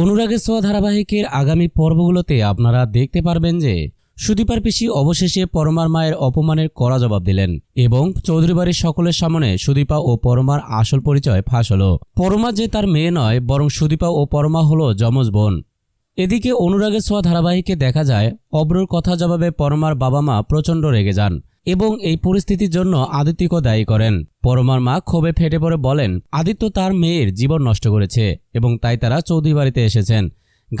অনুরাগের সোয়া ধারাবাহিকের আগামী পর্বগুলোতে আপনারা দেখতে পারবেন যে সুদীপার পিসি অবশেষে পরমার মায়ের অপমানের কড়া জবাব দিলেন এবং চৌধুরী বাড়ির সকলের সামনে সুদীপা ও পরমার আসল পরিচয় ফাঁস হল। পরমা যে তার মেয়ে নয়, বরং সুদীপা ও পরমা হল যমজ বোন। এদিকে অনুরাগের ছোঁয়া ধারাবাহিকে দেখা যায়, অব্রর কথা জবাবে পরমার বাবা মা প্রচণ্ড রেগে যান এবং এই পরিস্থিতির জন্য আদিত্যকে দায়ী করেন। পরমার মা ক্ষোভে ফেটে পড়ে বলেন, আদিত্য তার মেয়ের জীবন নষ্ট করেছে এবং তাই তারা চৌধুরী বাড়িতে এসেছেন।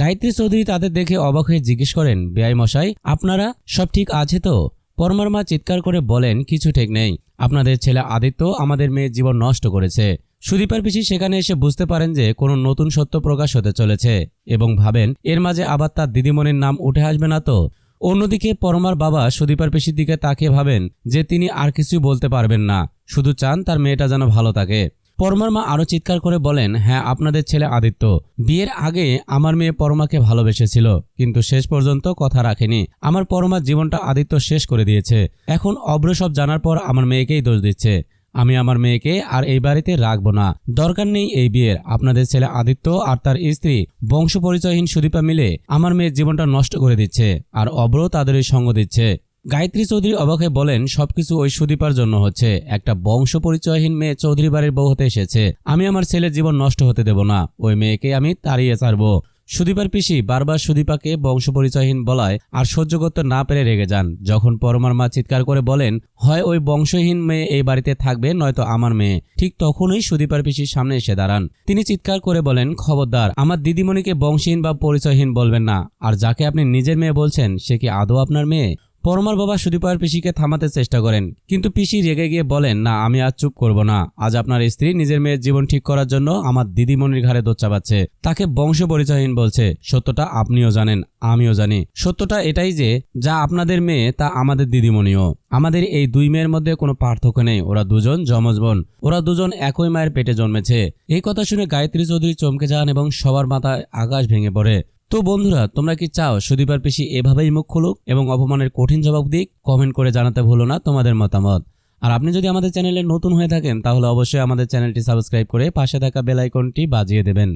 গায়ত্রী চৌধুরী তাদের দেখে অবাক হয়ে জিজ্ঞেস করেন বেআই মশাই, আপনারা সব ঠিক আছে তো? পরমার মা চিৎকার করে বলেন, কিছু ঠিক নেই। আপনাদের ছেলে আদিত্য আমাদের মেয়ের জীবন নষ্ট করেছে। সুদীপার পিসি সেখানে এসে বুঝতে পারেন যে কোনো নতুন সত্য প্রকাশ হতে চলেছে এবং ভাবেন, এর মাঝে আবার তার দিদিমণির নাম উঠে আসবে না তো? অন্যদিকে পরমার বাবা সুদীপার পিসির দিকে তাকিয়ে ভাবেন যে তিনি আর কিছুই বলতে পারবেন না, শুধু চান তার মেয়েটা যেন ভালো থাকে। পরমার মা আরও চিৎকার করে বলেন হ্যাঁ আপনাদের ছেলে আদিত্য। বিয়ের আগে আমার মেয়ে পরমাকে ভালোবেসেছিল, কিন্তু শেষ পর্যন্ত কথা রাখেনি। আমার পরমার জীবনটা আদিত্য শেষ করে দিয়েছে। এখন অব্র সব জানার পর আমার মেয়েকেই দোষ দিচ্ছে। আমি আমার মেয়েকে আর এই বাড়িতে রাখব না। দরকার নেই এই বিয়ের। আপনাদের ছেলে আদিত্য আর তার স্ত্রী বংশ পরিচয়হীন সুদীপা মিলে আমার মেয়ের জীবনটা নষ্ট করে দিচ্ছে আর অব্র তাদেরই সঙ্গ দিচ্ছে। গায়ত্রী চৌধুরী অবাকে বলেন, সবকিছু ওই সুদীপার জন্য হচ্ছে। একটা বংশ পরিচয়হীন মেয়ে চৌধুরী বাড়ির বউ হতে এসেছে। আমি আমার ছেলের জীবন নষ্ট হতে দেব না। ওই মেয়েকে আমি তাড়িয়ে ছাড়বো। সুদীপার পিসি বারবার সুদীপাকে বংশপরিচয়হীন বলায় আর সহ্য করতে না পেরে রেগে যান। যখন পরমার মা চিৎকার করে বলেন, হয় ওই বংশহীন মেয়ে এই বাড়িতে থাকবে, নয়তো আমার মেয়ে। ঠিক তখনই সুদীপার পিসির সামনে এসে দাঁড়ান। তিনি চিৎকার করে বলেন, খবরদার, আমার দিদিমণিকে বংশহীন বা পরিচয়হীন বলবেন না। আর যাকে আপনি নিজের মেয়ে বলছেন, সে কি আদৌ আপনার মেয়ে? পরমার বাবা সুদীপার পিসিকে থামাতে চেষ্টা করেন, কিন্তু পিসি রেগে গিয়ে বলেন, না, আমি আজ চুপ করব না। আজ আপনার স্ত্রী নিজের মেয়ের জীবন ঠিক করার জন্য আমার দিদিমণির ঘাড়ে দোষ চাপাচ্ছে। তাকে বংশ পরিচয়হীন বলছে। সত্যটা আপনিও জানেন, আমিও জানি। সত্যটা এটাই যে, যা আপনাদের মেয়ে, তা আমাদের দিদিমণিও। আমাদের এই দুই মেয়ের মধ্যে কোনো পার্থক্য নেই। ওরা দুজন যমজ বোন। ওরা দুজন একই মায়ের পেটে জন্মেছে। এই কথা শুনে গায়ত্রী চৌধুরী চমকে যান এবং সবার মাথায় আকাশ ভেঙে পড়ে। তো বন্ধুরা, তোমরা কি চাও সুদীপার পিসি এভাবেই মুখ খুলুক এবং অপমানের কঠিন জবাব দিক? কমেন্ট করে জানাতে ভুলো না তোমাদের মতামত। আর আপনি যদি আমাদের চ্যানেলে নতুন হয়ে থাকেন, তাহলে অবশ্যই আমাদের চ্যানেলটি সাবস্ক্রাইব করে পাশে থাকা বেলাইকনটি বাজিয়ে দেবেন।